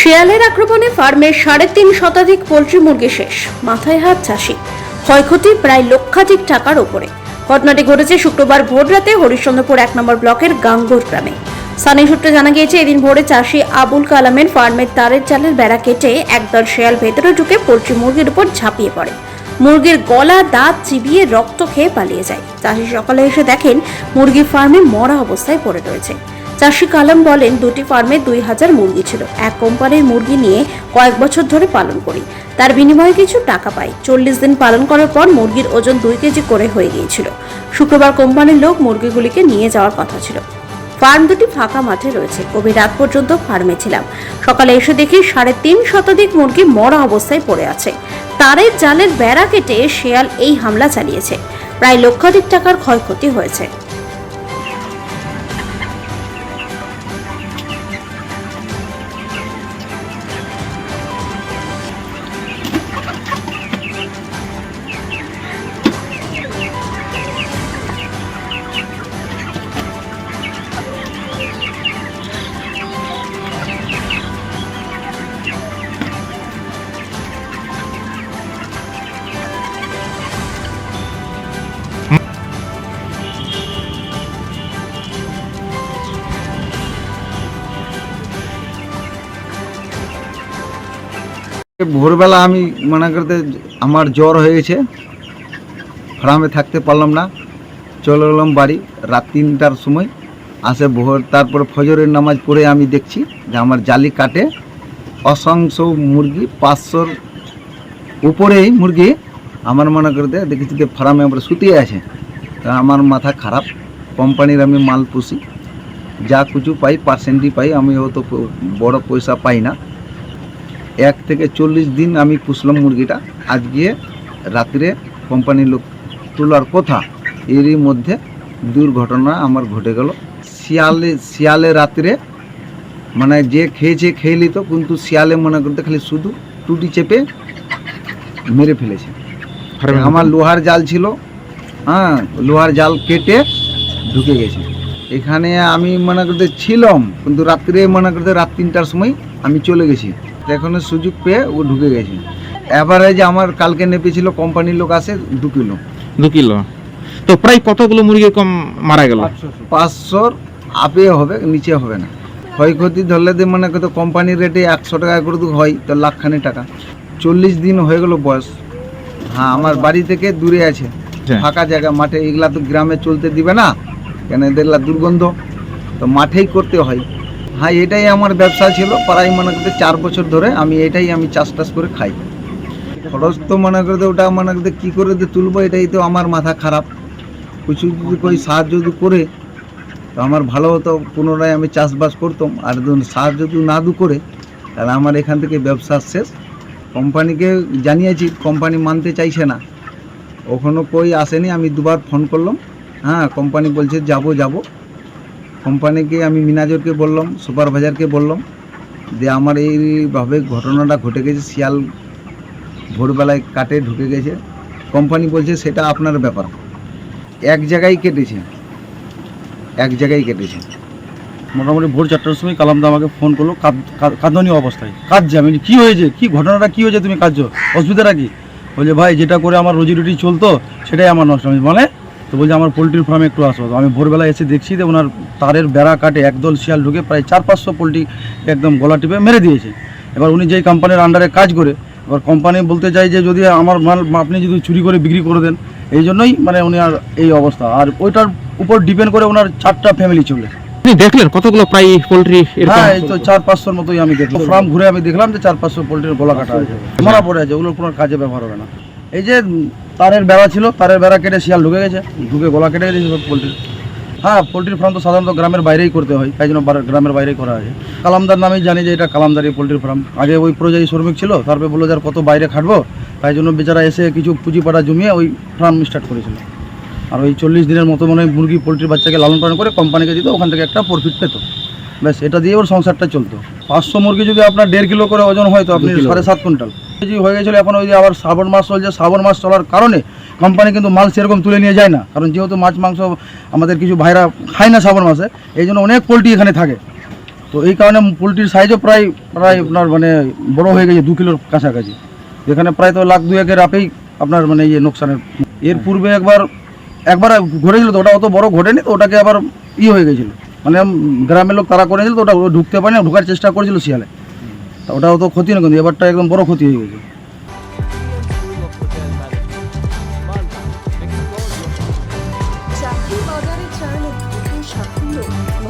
শেয়ালের আক্রমণে ফার্মের সাড়ে তিন শতাধিক পোলট্রি মুরগি শেষ, মাথায় হাত চাষি। ক্ষয়ক্ষতি প্রায় লক্ষাধিক টাকার ওপরে। ঘটনাটি ঘটেছে শুক্রবার ভোররাতে হরিশ্চন্দ্রপুর এক নম্বর ব্লকের গাঙ্গুর গ্রামে। স্থানীয় সূত্রে জানা গিয়েছে, এদিন ভোরে চাষি আবুল কালামের ফার্মের তারের চালের বেড়া কেটে একদল শেয়াল ভেতরে ঢুকে পোলট্রি মুরগির উপর ঝাঁপিয়ে পড়ে। মুরগির গলা, দাঁত চিবিয়ে রক্ত খেয়ে পালিয়ে যায়। চাষি সকালে এসে দেখেন মুরগি ফার্মে মরা অবস্থায় পড়ে রয়েছে। চাষি কালাম বলেন, দুটি ফার্মে দুই হাজার মুরগি ছিল। এক কোম্পানির মুরগি নিয়ে কয়েক বছর ধরে পালন করি। তার বিনিময়ে কিছু টাকা পাই। চল্লিশ দিন পালন করার পর মুরগির ওজন দুই কেজি করে হয়ে গিয়েছিল। শুক্রবার কোম্পানির লোক মুরগিগুলিকে নিয়ে যাওয়ার কথা ছিল। ফার্ম দুটি ফাঁকা মাঠে রয়েছে। গভীর রাত পর্যন্ত ফার্মে ছিলাম। সকালে এসে দেখি সাড়ে তিন শতাধিক মুরগি মরা অবস্থায় পড়ে আছে। তারের জালের বেড়া কেটে শেয়াল এই হামলা চালিয়েছে। প্রায় লক্ষাধিক টাকার ক্ষয়ক্ষতি হয়েছে। ভোরবেলা আমি মনে করতে আমার জ্বর হয়েছে। ফার্মে থাকতে পারলাম না। চলে এলাম বাড়ি রাত তিনটার সময়। আসে ভোর, তারপরে ফজরের নামাজ পড়ে আমি দেখছি যে আমার জালি কাটে। অসংখ্য মুরগি, পাঁচশোর উপরেই মুরগি আমার মনে করতে দেখেছি যে ফার্মে আমরা শুতিয়ে আছে। তা আমার মাথা খারাপ। কোম্পানির আমি মাল পুষি। যা কিছু পাই পার্সেন্টই পাই, আমি হয়তো বড় পয়সা পাই না। এক থেকে চল্লিশ দিন আমি পুষলাম মুরগিটা। আজকে রাত্রে কোম্পানির লোক তোলার কথা এরই মধ্যে দুর্ঘটনা আমার ঘটে গেল। শিয়ালে শিয়ালে রাত্রে মানে যে খেয়েছে খেয়ে নিত কিন্তু শিয়ালে মনে করতে খালি শুধু টুটি চেপে মেরে ফেলেছে। আমার লোহার জাল ছিল হ্যাঁ লোহার জাল কেটে ঢুকে গেছে। এখানে আমি মনে করতে ছিলাম কিন্তু রাত্রে মনে করতে রাত তিনটার সময় আমি চলে গেছি। এখন সুযোগ পেয়ে ও ঢুকে গেছে। অ্যাভারেজ আমার কালকে নেপেছিল কোম্পানির লোক আসে দু কিলো। দু কিলো। তো প্রায় কতগুলো মুরগি কম মারা গেল? পাঁচশোর আপে হবে নিচে হবে না। ক্ষয়ক্ষতি ধরলে দিয়ে মনে করতে কোম্পানির রেটে একশো টাকা করে তো হয় তো লাখখানি টাকা। চল্লিশ দিন হয়ে গেল বয়স। হ্যাঁ আমার বাড়ি থেকে দূরে আছে। আচ্ছা। ফাঁকা জায়গা মাঠে এগুলা তো গ্রামে চলতে দিবে না কেন এদেরলা দুর্গন্ধ। তো মাঠেই করতে হয়। হ্যাঁ এটাই আমার ব্যবসা ছিল। প্রায় মনে করতে চার বছর ধরে আমি এটাই আমি চাষ টাস করে খাই। খরচ তো মনে করতে ওটা মনে করতে কী করে তুলবো, এটাই তো আমার মাথা খারাপ। কিছু যদি কই সাহায্য যদি করে, তো আমার ভালো হতো, পুনরায় আমি চাষবাস করতাম। আর ধরুন সাহায্য যদি না দু করে, তাহলে আমার এখান থেকে ব্যবসা শেষ। কোম্পানিকে জানিয়েছি, কোম্পানি মানতে চাইছে না। ওখানে কই আসেনি, আমি দুবার ফোন করলাম। হ্যাঁ কোম্পানি বলছে, যাব যাব। কোম্পানিকে আমি মিনাজরকে বললাম, সুপারভাইজারকে বললাম যে আমার এইভাবে ঘটনাটা ঘটে গেছে, শিয়াল ভোরবেলায় কাটে ঢুকে গেছে। কোম্পানি বলছে সেটা আপনার ব্যাপার। এক জায়গায় কেটেছে। এক জায়গায় কেটেছে। মোটামুটি ভোর চারটার সময় কালামদা আমাকে ফোন করল, কাঁদ- কাঁদ- কাঁদনীয় অবস্থায়। কাঁদছে আমি কী হয়েছে? কি ঘটনাটা কি হয়েছে? তুমি কাঁদছো? অসুবিধাটা কি? বলছে, ভাই, যেটা করে আমার রুজি রুটি চলতো, সেটাই আমার নষ্ট। মানে? তো বলছে, আমার পোলট্রির ফার্মে একটু আসো। তো আমি ভোরবেলা এসে দেখছি যে ওনার তারের বেড়া কাটে একদল শিয়াল ঢুকে প্রায় চার পাঁচশো পোলট্রি একদম গলা টিপে মেরে দিয়েছে। এবার উনি যেই কোম্পানির আন্ডারে কাজ করে এবার কোম্পানি বলতে চাই যে যদি আমার মাল আপনি যদি চুরি করে বিক্রি করে দেন এই জন্যই মানে উনি আর এই অবস্থা। আর ওইটার উপর ডিপেন্ড করে ওনার চারটা ফ্যামিলি চলে। আপনি দেখলেন কতগুলো প্রায় পোলট্রি হ্যাঁ এই তো চার পাঁচশোর মতোই আমি দেখলাম। ফার্ম ঘুরে আমি দেখলাম যে চার পাঁচশো পোলট্রির গলা কাটা আছে। মারা পড়ে আছে ওগুলোর কোনো কাজে ব্যবহার হবে না। এই যে তারের বেড়া ছিল তারের বেড়া কেটে শিয়াল ঢুকে গেছে ঢুকে গলা কেটে গেছে পোলট্রির হ্যাঁ পোলট্রির ফার্ম তো সাধারণত গ্রামের বাইরেই করতে হয় তাই জন্য গ্রামের বাইরেই করা হয়। কালামদার নামেই জানি যে এটা কালামদারি পোলট্রির ফার্ম আগে ওই প্রজাই শ্রমিক ছিল তারপরে বলল যে কত বাইরে খাটবো তাই জন্য বেচারা এসে কিছু পুঁজি পাটা জমিয়ে ওই ফার্ম স্টার্ট করেছিল। আর ওই চল্লিশ দিনের মতো মনে হয় মুরগি পোলট্রির বাচ্চাকে লালন পালন করে কোম্পানিকে দিত ওখান থেকে একটা প্রফিট পেতো। ব্যাস এটা দিয়ে ওর সংসারটা চলতো। পাঁচশো মুরগি যদি আপনার দেড় কিলো করে ওজন হয় তো আপনি সাড়ে সাত কুইন্টাল। কেজি হয়ে গেছিল এখন ওই যে আবার শ্রাবণ মাস চলছে শ্রাবণ মাস চলার কারণে কোম্পানি কিন্তু মাল সেরকম তুলে নিয়ে যায় না। কারণ যেহেতু মাছ, মাংস আমাদের কিছু ভাইরা খায় না শ্রাবণ মাসে এই জন্য অনেক পোলট্রি এখানে থাকে। তো এই কারণে পোলট্রির সাইজও প্রায় প্রায় আপনার মানে বড় হয়ে গেছে, দু কিলোর কাছাকাছি। যেখানে প্রায় তো লাখ দু দুয়েকের আপেই আপনার মানে ইয়ে নোকসানের এর পূর্বে একবার একবার ঘটেছিল তো, ওটা অত বড় ঘটেনি তো, ওটাকে আবার ই হয়ে গেছিল। মানে গ্রামের লোক তারা করেছিল তো, ওটা ঢুকতে পারেনি, ঢোকার চেষ্টা করেছিল শিয়ালে। তা ওটা অত ক্ষতি না কিন্তু, এবারটা একদম বড় ক্ষতি হয়ে গেছে।